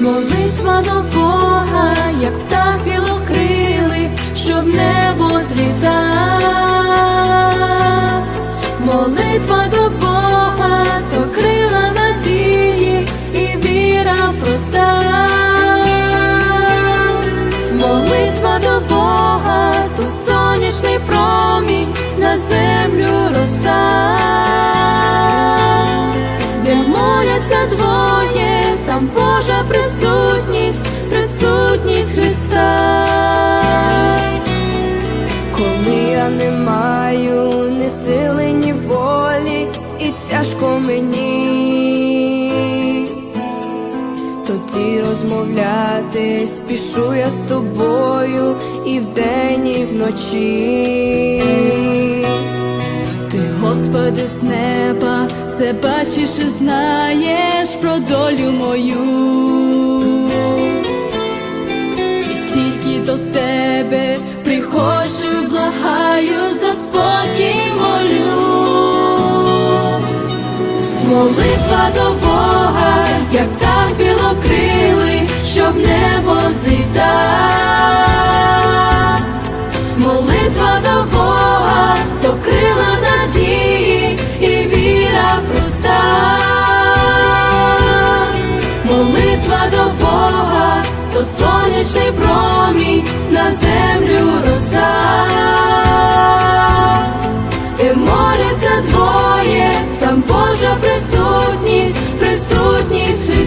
Молитва до Бога, як птах білокрилий, що в небо злітав. Молитва до Бога, то крила надії і віра проста. Молитва до Бога, то сонячний промінь на землю роса, де моляться двоє, там Божа присутність, Коли я не маю ні сили, ні волі, і тяжко мені, тоді розмовляти спішу я з тобою і вдень, і вночі. Ти, Господи, з неба, все бачиш і знаєш про долю мою. Молитва до Бога, як птах білокрилий, що в небо злітав. Молитва до Бога, то крила надії і віра проста. Молитва до Бога, то сонячний промінь на землю